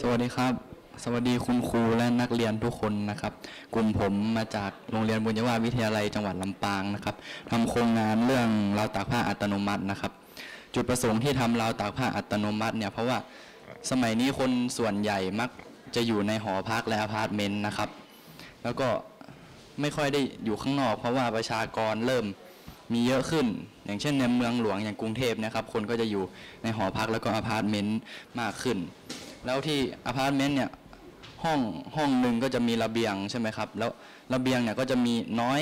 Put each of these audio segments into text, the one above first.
สวัสดีครับ สวัสดีคุณครูและนักเรียนทุกคนนะครับ กลุ่มผมมาจากโรงเรียนบุญยวาวิทยาลัยจังหวัดลำปางนะครับทำโครงงานเรื่องราวตากผ้าอัตโนมัตินะครับ จุดประสงค์ที่ทำราวตากผ้าอัตโนมัติเนี่ยเพราะว่าสมัยนี้คนส่วนใหญ่มักจะอยู่ในหอพักและอพาร์ตเมนต์นะครับ แล้วก็ไม่ค่อยได้อยู่ข้างนอก เพราะว่าประชากรเริ่มมีเยอะขึ้น อย่างเช่นในเมืองหลวงอย่างกรุงเทพนะครับ คนก็จะอยู่ในหอพักแล้วก็อพาร์ตเมนต์มากขึ้น แล้วที่อพาร์ตเมนต์เนี่ยห้องห้องหนึ่งก็จะมีระเบียงใช่ไหมครับ แล้วระเบียงเนี่ยก็จะมีน้อย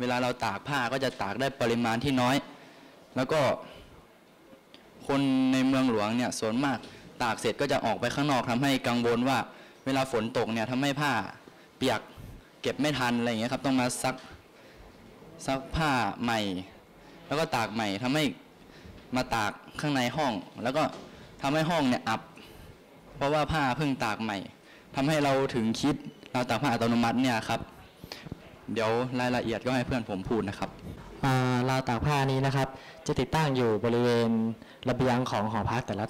เวลาเราตากผ้าก็จะตากได้ปริมาณที่น้อย แล้วก็ คนในเมืองหลวงเนี่ยส่วนมากตากเสร็จก็จะออกไปข้างนอกทำให้กังวลว่า เวลาฝนตกเนี่ยทำให้ผ้าเปียกเก็บไม่ทันอะไรอย่างเงี้ยครับ ต้องมาซักซักผ้าใหม่ แล้วก็ตากใหม่ทำให้มาตากข้างในห้อง แล้วก็ทำให้ห้องเนี่ยอับ เพราะว่าผ้าเพิ่งตากใหม่ทำให้เราถึงคิดเราตากผ้าอัตโนมัติเนี่ยครับ เดี๋ยวรายละเอียดก็ให้เพื่อนผมพูดนะครับอ่าราวตากผ้านี้นะครับ จะติดตั้งอยู่บริเวณระเบียงของหอพักแต่ละ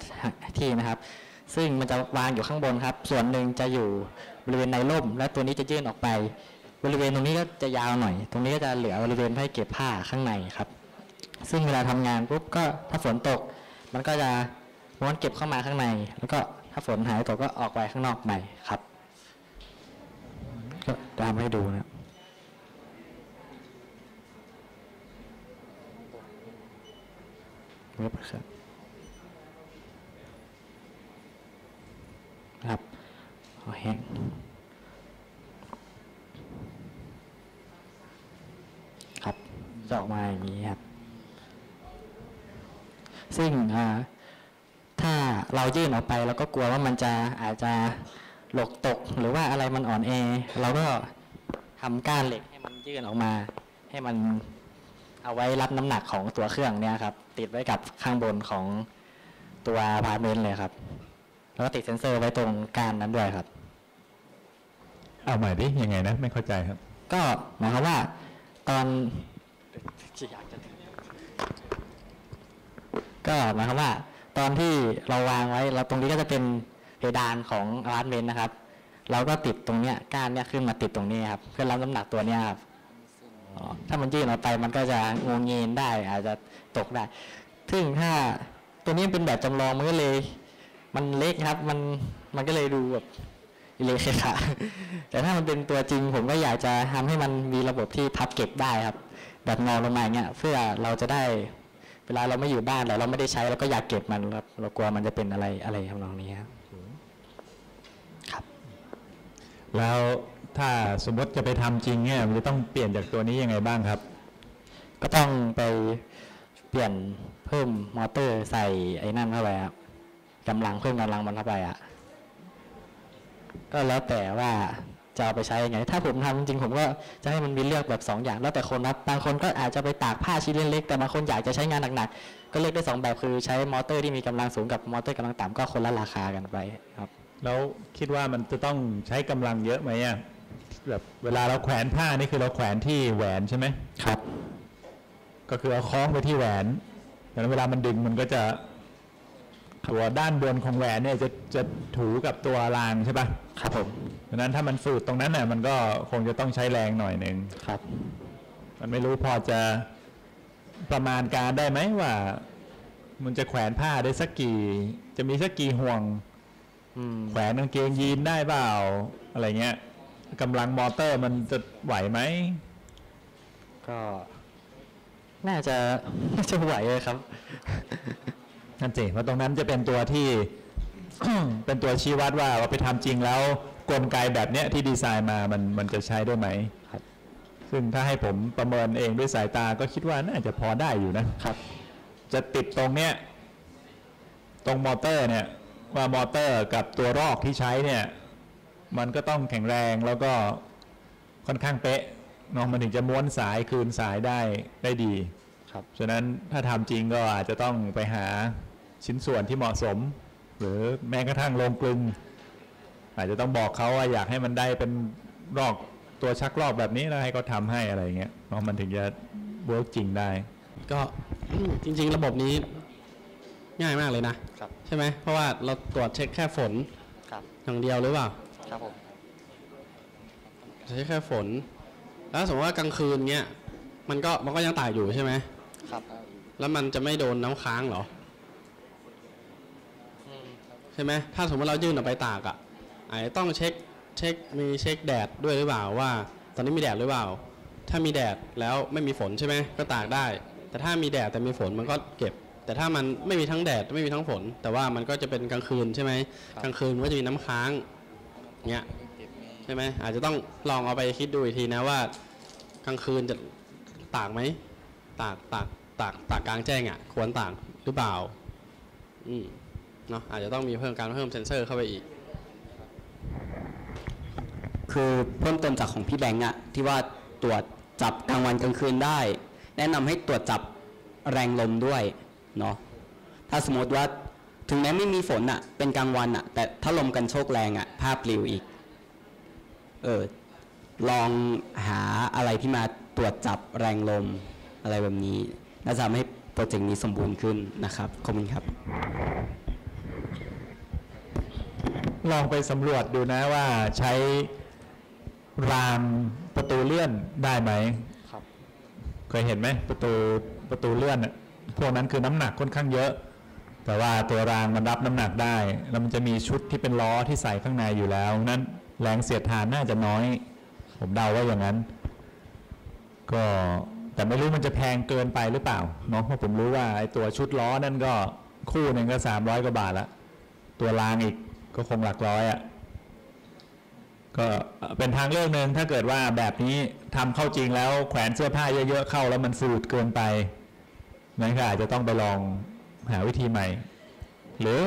ที่นะครับ ซึ่งมันจะวางอยู่ข้างบนครับ ส่วนหนึ่งจะอยู่บริเวณในร่ม และตัวนี้จะยื่นออกไป บริเวณตรงนี้ก็จะยาวหน่อย ตรงนี้ก็จะเหลือบริเวณให้เก็บผ้าข้างในครับ ซึ่งเวลาทำงานปุ๊บก็ถ้าฝนตก มันก็จะม้วนเก็บเข้ามาข้างใน แล้วก็ ถ้าฝนหายตกก็ออกไปข้างนอกใหม่ครับ ก็จะทำให้ดูนะครับเว็บครับครับเอาแห้งครับจะออกมาอย่างนี้ครับ ซึ่งอ่า เรายื่นออกไปเราก็กลัวว่ามันจะอาจจะหลกตกหรือว่าอะไรมันอ่อนแอเราก็ทำก้านเหล็กให้มันยื่นออกมา ให้มันเอาไว้รับน้ำหนักของตัวเครื่องเนี่ยครับ ติดไว้กับข้างบนของตัวพาร์ทเมนต์เลยครับ แล้วก็ติดเซ็นเซอร์ไว้ตรงก้านนั้นด้วยครับ เอาใหม่ดิยังไงนะ ไม่เข้าใจครับ ก็หมายความว่าตอนก็หมายความว่า ตอนที่เราวางไว้เราตรงนี้ก็จะเป็นเพดานของอพาร์ตเมนต์นะครับ เราก็ติดตรงเนี้ยก้านเนี้ยขึ้นมาติดตรงนี้ครับเพื่อรับน้ำหนักตัวเนี้ยครับถ้ามันยื่นออกไปมันก็จะงงเงีนได้อาจจะตกได้ ซึ่งถ้าตัวนี้เป็นแบบจำลองมันก็เลย มันเล็กครับ มันมันก็เลยดูแบบเล็กเคคะแต่ถ้ามันเป็นตัวจริงผมก็อยากจะทำให้มันมีระบบที่พับเก็บได้ครับ แบบงอลงมาอย่างเงี้ยเพื่อเราจะได้ เวลาเราไม่อยู่บ้านแล้วเราไม่ได้ใช้เราก็อยากเก็บมันครับเรากลัวมันจะเป็นอะไรอะไรทำนองนี้ครับแล้วถ้าสมมติจะไปทำจริงเนี่ยมันจะต้องเปลี่ยนจากตัวนี้ยังไงบ้างครับ ก็ต้องไปเปลี่ยนเพิ่มมอเตอร์ใส่ไอ้นั่นเข้าไปครับกำลังเพิ่มกำลังมันเข้าไปอะก็แล้วแต่ว่า จะเอาไปใช้ยังไง ถ้าผมทำจริงๆผมก็จะให้มันมีเลือกแบบสองอย่างแล้วแต่คนครับบางคนก็อาจจะไปตากผ้าชิ้นเล็กๆแต่บางคนอยากจะใช้งานหนักๆก็เลือกได้สองแบบคือใช้มอเตอร์ที่มีกำลังสูงกับมอเตอร์กำลังต่ำก็คนละราคากันไปครับ แล้วคิดว่ามันจะต้องใช้กำลังเยอะไหมอะแบบเวลาเราแขวนผ้านี่คือเราแขวนที่แหวนใช่ไหมครับ ก็คือเอาคล้องไปที่แหวนดังนั้นเวลามันดึงมันก็จะ ตัวด้านบนของแหวนเนี่ยจะจะถูกับตัวรางใช่ปะครับผมดังนั้นถ้ามันฝืดตรงนั้นน่ะมันก็คงจะต้องใช้แรงหน่อยหนึ่งครับ มันไม่รู้พอจะประมาณการได้ไหมว่า มันจะแขวนผ้าได้สักกี่ จะมีสักกี่ห่วงอืมแขวนกางเกงยีนได้เปล่าอะไรเงี้ยกำลังมอเตอร์มันจะไหวไหมก็ น่าจะน่าจะไหวเลยครับ นั่นสิเพราะตรงนั้นจะเป็นตัวที่ เป็นตัวชี้วัดว่าเราไปทำจริงแล้วกลไกแบบเนี้ยที่ดีไซน์มามันมันจะใช้ได้ไหมครับซึ่งถ้าให้ผมประเมินเองด้วยสายตาก็คิดว่าน่าจะพอได้อยู่นะครับ จะติดตรงเนี้ยตรงมอเตอร์เนี่ยว่ามอเตอร์กับตัวรอกที่ใช้เนี่ย มันก็ต้องแข็งแรงแล้วก็ค่อนข้างเป๊ะเนาะมันถึงจะม้วนสายคืนสายได้ได้ดี ครับฉะนั้นถ้าทำจริงก็อาจจะต้องไปหาชิ้นส่วนที่เหมาะสม หรือแม้กระทั่งโรงกลึง อาจจะต้องบอกเขาว่าอยากให้มันได้เป็นรอกตัวชักรอกแบบนี้แล้วให้เขาทำให้อะไรอย่างเงี้ยเนาะมันถึงจะเวิร์กจริงได้ ก็จริง ๆ ระบบนี้ง่ายมากเลยนะครับใช่ไหมเพราะว่าเราตรวจเช็คแค่ฝนครับอย่างเดียวหรือเปล่าครับผมใช้แค่ฝน แล้วสมมติว่ากลางคืนเนี้ยมันก็มันก็ยังตากอยู่ใช่ไหม ครับ แล้วมันจะไม่โดนน้ำค้างเหรอใช่ไหมถ้าสมมติเรายื่นออกไปตากอะอาจจะต้องเช็คเช็คมีเช็คแดดด้วยหรือเปล่าว่า ตอนนี้มีแดดหรือเปล่า ถ้ามีแดดแล้วไม่มีฝนใช่ไหมก็ตากได้ แต่ถ้ามีแดดแต่มีฝนมันก็เก็บ แต่ถ้ามันไม่มีทั้งแดดไม่มีทั้งฝน แต่ว่ามันก็จะเป็นกลางคืนใช่ไหมกลางคืนมันก็จะมีน้ำค้างเงี้ยใช่ไหมอาจจะต้องลองเอาไปคิดดูอีกทีนะว่ากลางคืนจะตากไหม ตากตากตากตากกลางแจ้งอะควรตากหรือเปล่าอืมเนาะอาจจะต้องมีเพิ่มการเพิ่มเซ็นเซอร์เข้าไปอีก คือเพิ่มเติมจากของพี่แบงค์อะที่ว่าตรวจจับกลางวันกลางคืนได้ แนะนำให้ตรวจจับแรงลมด้วยเนาะถ้าสมมติว่าถึงแม้ไม่มีฝนอะเป็นกลางวันอะแต่ถ้าลมกันโชกแรงอะภาพปลิวอีกเออลองหาอะไรที่มาตรวจจับแรงลม อะไรแบบนี้น่าจะทำให้โปรเจกต์นี้สมบูรณ์ขึ้นนะครับขอบคุณครับ ลองไปสำรวจดูนะว่าใช้รามประตูเลื่อนได้ไหมครับ เคยเห็นไหมประตูประตูเลื่อนอะพวกนั้นคือน้ำหนักค่อนข้างเยอะ แต่ว่าตัวรางมันรับน้ำหนักได้ แล้วมันจะมีชุดที่เป็นล้อที่ใส่ข้างในอยู่แล้วนั้นแรงเสียดทานน่าจะน้อย ผมเดาว่าอย่างนั้น ก็ แต่ไม่รู้มันจะแพงเกินไปหรือเปล่าเนาะเพราะผมรู้ว่าไอ้ตัวชุดล้อนั่นก็คู่หนึ่งก็สามร้อยกว่าบาทละตัวรางอีกก็คงหลักร้อยอะ่ะก็เป็นทางเลือกหนึ่งถ้าเกิดว่าแบบนี้ทำเข้าจริงแล้วแขวนเสื้อผ้าเยอะๆเข้าแล้วมันสูดเกินไปนั่นก็อาจจะต้องไปลองหาวิธีใหม่ หรือ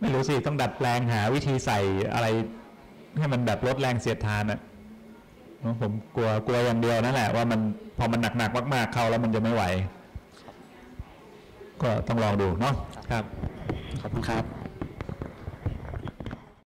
ไม่รู้สิต้องดัดแปลงหาวิธีใส่อะไรให้มันแบบลดแรงเสียดทานอะ เนอะผมกลัวกลัวอย่างเดียวนั่นแหละว่ามันพอมันหนักๆมาก ๆ เข้าแล้วมันจะไม่ไหว ก็ต้องลองดูเนาะครับ ขอบคุณครับ